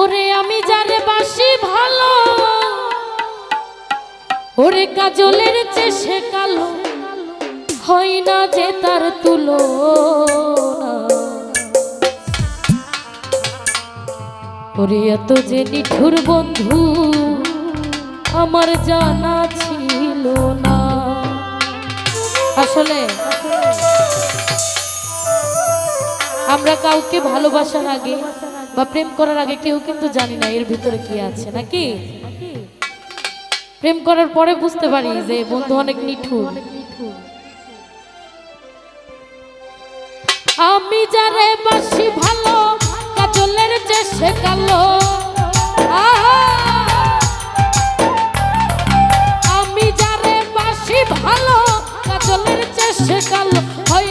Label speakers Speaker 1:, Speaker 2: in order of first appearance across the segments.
Speaker 1: ওরে আমি যারে বাসি ভালো, ওরে কাজলের চেষে কালো, হয় না যে তার তুলো ওরে এত যে নিঠুর বন্ধু, আমার জানা ছিল না। আসলে, আমরা কাউকে ভালোবাসার আগে বা প্রেম করার আগে কেউ কিন্তু জানি না এর ভিতরে কি আছে, নাকি? প্রেম করার পরে বুঝতে পারি যে বন্ধু অনেক নিঠুর। আমি যারে বাসি ভালো, কাজলের চেষ্টা কালো। আমি যারে বাসি ভালো, কাজলের চেষ্টা কালো। হয়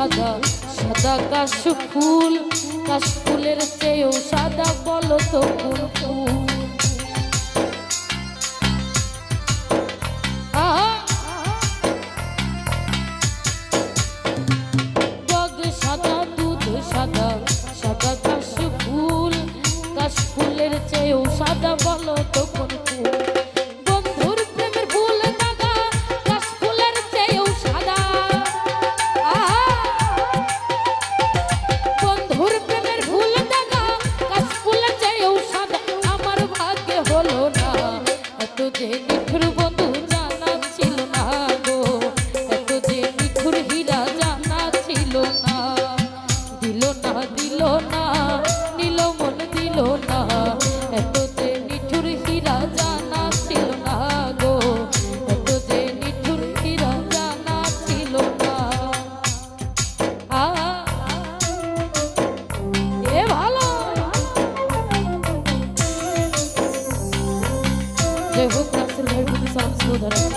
Speaker 1: সাদা সাদা কাশ ফুল কাশ ফুলের চেয়েও সাদা বলো তো ফুল।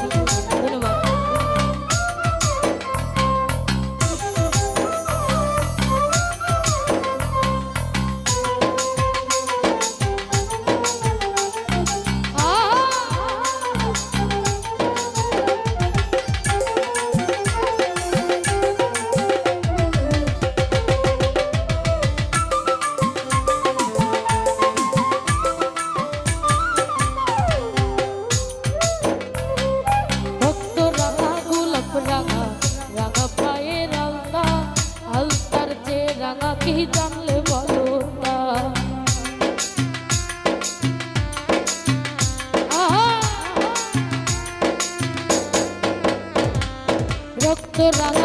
Speaker 1: 真的吗？রঙ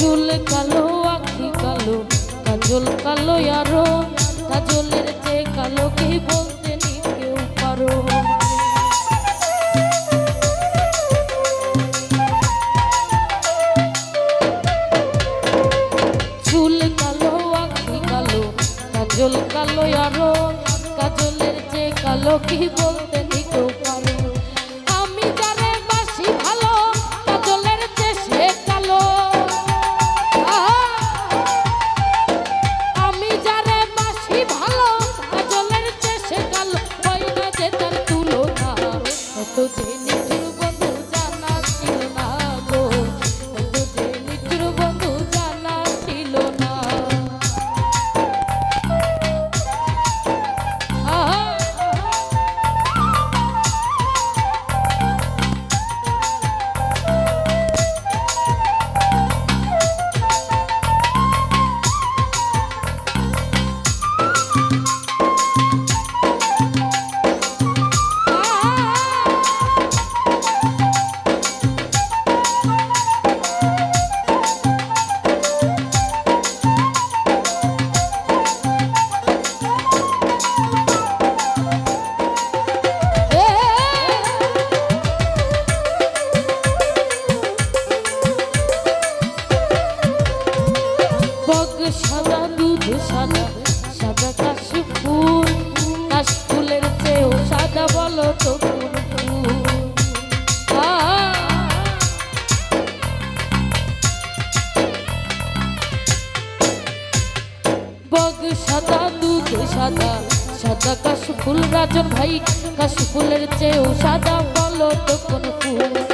Speaker 1: চুল কালো, আখি কালো, কাজল কালো আরও। কাজলের যে কালো, কি বলতে নি কেউ পারো চুল কালো, আখি কালো, কাজল কালো আরও। কাজলের যে কালো, কি বলতে সাদা কাশ ফুল রাজন ভাই কাশ ফুলের চেয়েও সাদা বলো তো কোন ফুল?